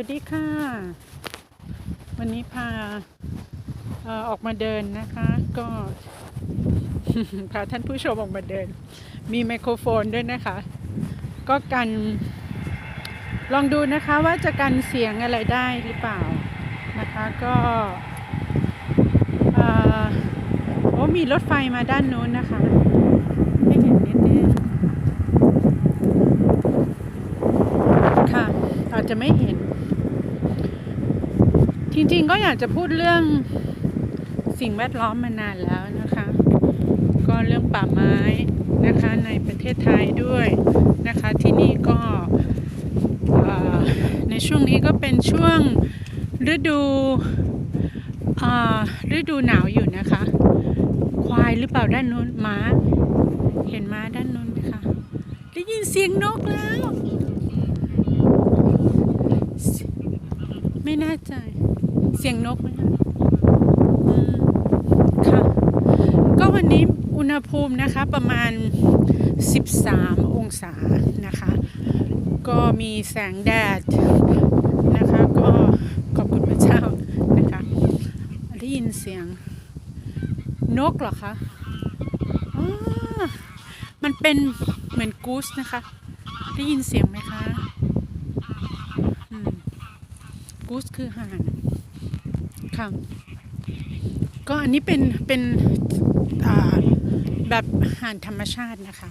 วัสดีค่ะ วันนี้พาเอ่อออกมาเดินนะคะ ก็พาท่านผู้ชมออกมาเดิน มีไมโครโฟนด้วยนะคะ ก็กันลองดูนะคะว่าจะกันเสียงอะไรได้หรือเปล่านะคะก็เออโอ้มีรถไฟมาด้านนู้นนะคะให้เห็นนิดนึงค่ะอาจจะไม่เห็น จริงๆก็อยากจะพูดเรื่องสิ่งแวดล้อมมานานแล้วนะคะ ก็เรื่องป่าไม้นะคะในประเทศไทยด้วยนะคะที่นี่ก็ในช่วงนี้ก็เป็นช่วงฤดูฤดูหนาวอยู่นะคะ ควายหรือเปล่าด้านนู้นม้า เห็นม้าด้านนู้นไหมคะได้ยินเสียงนกแล้ว ไม่แน่ใจ สียงนกไหมคะอืมค่ะ ก็วันนี้อุณหภูมินะคะประมาณ 13 องศานะคะ ก็มีแสงแดดนะคะ ก็ขอบคุณพระเจ้านะคะได้ยินเสียงนกเหรอคะอ๋อมันเป็นเหมือนกูสนะคะ ได้ยินเสียงไหมคะอืมกูสคือห่าน ค่ะ ก็อันนี้เป็นเป็นอ่าแบบห่านธรรมชาตินะคะ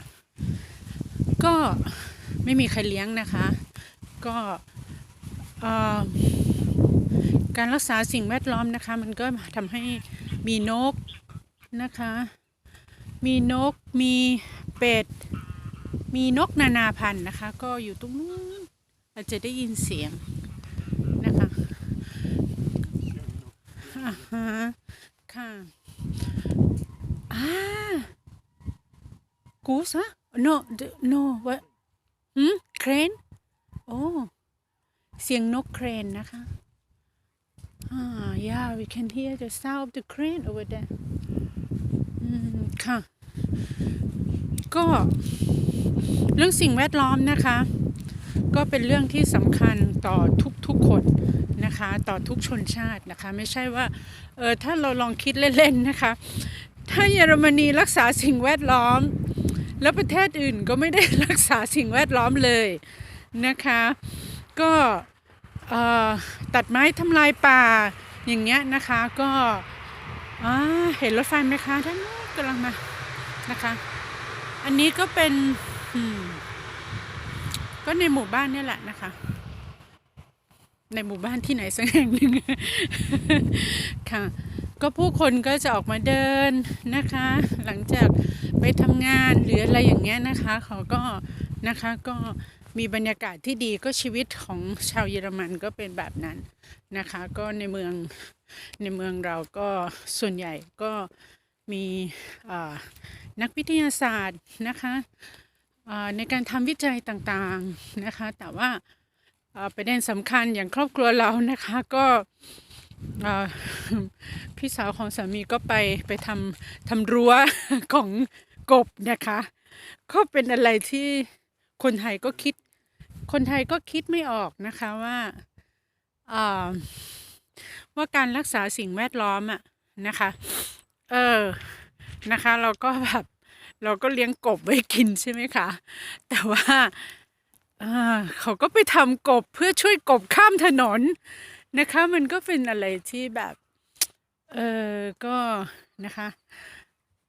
ก็ไม่มีใครเลี้ยงนะคะ ก็การรักษาสิ่งแวดล้อมนะคะ มันก็ทำให้มีนกนะคะ มีนกมีเป็ด มีนกนานาพันธุ์นะคะ ก็อยู่ตรงนู้นเราจะได้ยินเสียง นะคะ อ่าฮะค่ะอ่า goose ฮะ no no what หืม crane โอ้เสียงนกเครนนะคะ อ่า yeah we can hear the sound of the crane over there อืมค่ะ ก็เรื่องสิ่งแวดล้อมนะคะ ก็เป็นเรื่องที่สำคัญต่อทุกๆคน นะคะต่อทุกชนชาตินะคะ ไม่ใช่ว่าเออถ้าเราลองคิดเล่นๆนะคะ ถ้าเยอรมนีรักษาสิ่งแวดล้อม แล้วประเทศอื่นก็ไม่ได้รักษาสิ่งแวดล้อมเลยนะคะ ก็ตัดไม้ทำลายป่าอย่างเงี้ยนะคะก็เห็นรถไฟไหมคะท่านนู้นกำลังมานะคะ อันนี้ก็เป็นก็ในหมู่บ้านเนี่ยแหละนะคะ ในหมู่บ้านที่ไหนสักแห่งหนึ่งค่ะ ก็ผู้คนก็จะออกมาเดินนะคะ หลังจากไปทำงานหรืออะไรอย่างเงี้ยนะคะ เขาก็นะคะก็มีบรรยากาศที่ดีก็ชีวิตของชาวเยอรมันก็เป็นแบบนั้นนะคะ ก็ในเมืองในเมืองเราก็ส่วนใหญ่ก็มีนักวิทยาศาสตร์นะคะในการทำวิจัยต่างๆนะคะ แต่ว่า ประเด็นสำคัญอย่างครอบครัวเรานะคะก็พี่สาวของสามีก็ไปไปทำทำรั้วของกบนะคะ ก็เป็นอะไรที่คนไทยก็คิด คนไทยก็คิดไม่ออกนะคะว่าอ่าว่าการรักษาสิ่งแวดล้อมอะนะคะ เออนะคะ เราก็แบบเราก็เลี้ยงกบไว้กินใช่ไหมคะ แต่ว่า อ่าเขาก็ไปทำกบเพื่อช่วยกบข้ามถนนนะคะ มันก็เป็นอะไรที่แบบเออก็นะคะ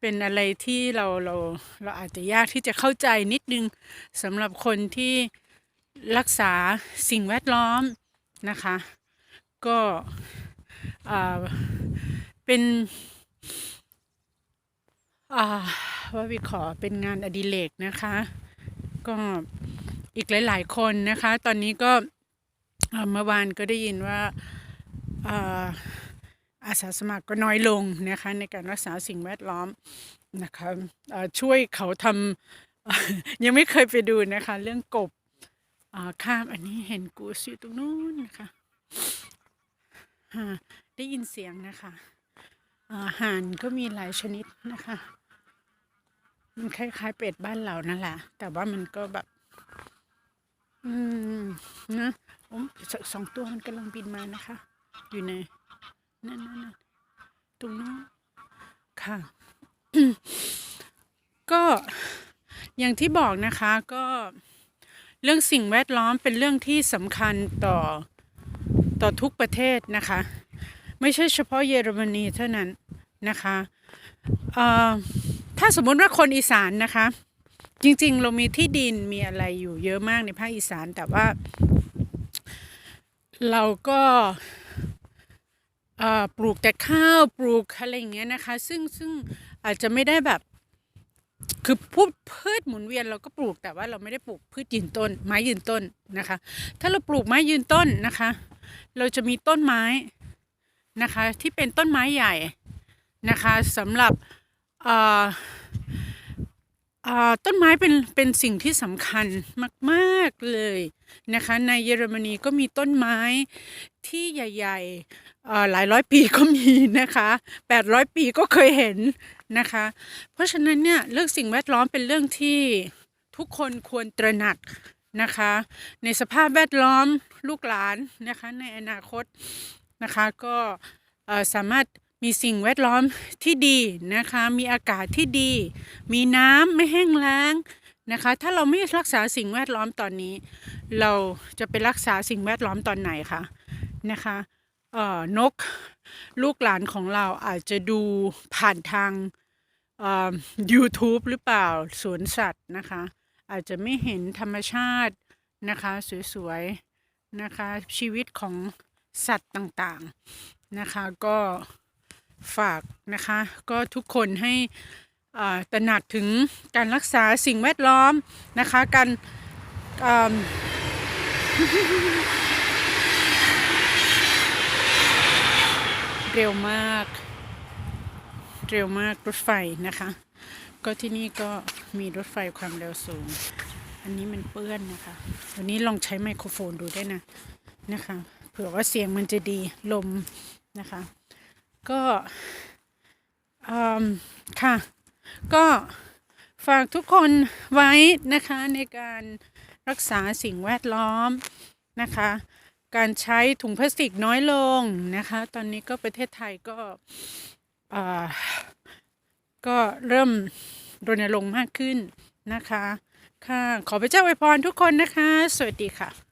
เป็นอะไรที่เราเราเราอาจจะยากที่จะเข้าใจนิดนึงสำหรับคนที่รักษาสิ่งแวดล้อมนะคะ ก็อ่าเป็นอ่าว่าวิขอเป็นงานอดิเรกนะคะ ก็ อีกหลาย ๆ คนนะคะ ตอนนี้ก็เมื่อวานก็ได้ยินว่าอาสาสมัครก็น้อยลงนะคะในการรักษาสิ่งแวดล้อมนะคะช่วยเขาทำยังไม่เคยไปดูนะคะ เรื่องกบอ่าข้ามอันนี้เห็นกูสอยู่ตรงนู้นนะคะได้ยินเสียงนะคะอาหารก็มีหลายชนิดนะคะ มันคล้ายๆเป็ดบ้านเรานั่นแหละแต่ว่ามันก็แบบ อืมนะโอ้สสองตัวมันกำลังบินมานะคะ อยู่ในนั่นนั่นตรงนู้นค่ะก็อย่างที่บอกนะคะก็เรื่องสิ่งแวดล้อมเป็นเรื่องที่สำคัญต่อต่อทุกประเทศนะคะ ไม่ใช่เฉพาะเยอรมนีเท่านั้นนะคะถ้าสมมติว่าคนอีสานนะคะ จริงๆ เรามีที่ดินมีอะไรอยู่เยอะมากในภาคอีสานแต่ว่า เราก็ปลูกแต่ข้าวปลูกอะไรอย่างเงี้ยนะคะ ซึ่งซึ่งอาจจะไม่ได้แบบคือพืชพืชหมุนเวียนเราก็ปลูกแต่ว่าเราไม่ได้ปลูกพืชยืนต้น ไม้ยืนต้นนะคะ ถ้าเราปลูกไม้ยืนต้นนะคะ เราจะมีต้นไม้นะคะ ที่เป็นต้นไม้ใหญ่นะคะสำหรับอ่อเอ่อ ต้นไม้เป็นเป็นสิ่งที่สำคัญมาก ๆ เลยนะคะ ในเยอรมนีก็มีต้นไม้ที่ใหญ่ๆเอ่หลายร้อยปีก็มีนะคะแปดร้อยปีก็เคยเห็นนะคะ เพราะฉะนั้นเนี่ยเรื่องสิ่งแวดล้อมเป็นเรื่องที่ทุกคนควรตระหนักนะคะ ในสภาพแวดล้อมลูกหลานนะคะในอนาคตนะคะก็สามารถ มีสิ่งแวดล้อมที่ดีนะคะ มีอากาศที่ดี มีน้ำไม่แห้งแล้งนะคะ ถ้าเราไม่รักษาสิ่งแวดล้อมตอนนี้ เราจะไปรักษาสิ่งแวดล้อมตอนไหนคะนะคะเอ่อนกลูกหลานของเราอาจจะดูผ่านทางเอ่อ YouTube หรือเปล่าสวนสัตว์นะคะ อาจจะไม่เห็นธรรมชาตินะคะสวยๆนะคะชีวิตของสัตว์ต่างๆนะคะก็ ฝากนะคะ ก็ทุกคนให้ตระหนักถึงการรักษาสิ่งแวดล้อมนะคะ การเร็วมาก เร็วมากรถไฟนะคะ ก็ที่นี่ก็มีรถไฟความเร็วสูง อันนี้มันเปื้อนนะคะ วันนี้ลองใช้ไมโครโฟนดูได้นะนะคะ เผื่อว่าเสียงมันจะดีลมนะคะ ก็ค่ะ ก็ฝากทุกคนไว้นะคะในการรักษาสิ่งแวดล้อมนะคะ การใช้ถุงพลาสติกน้อยลงนะคะ ตอนนี้ก็ประเทศไทยก็ก็เริ่มรณรงค์มากขึ้นนะคะ ค่ะ ขอพระเจ้าอวยพรทุกคนนะคะ สวัสดีค่ะ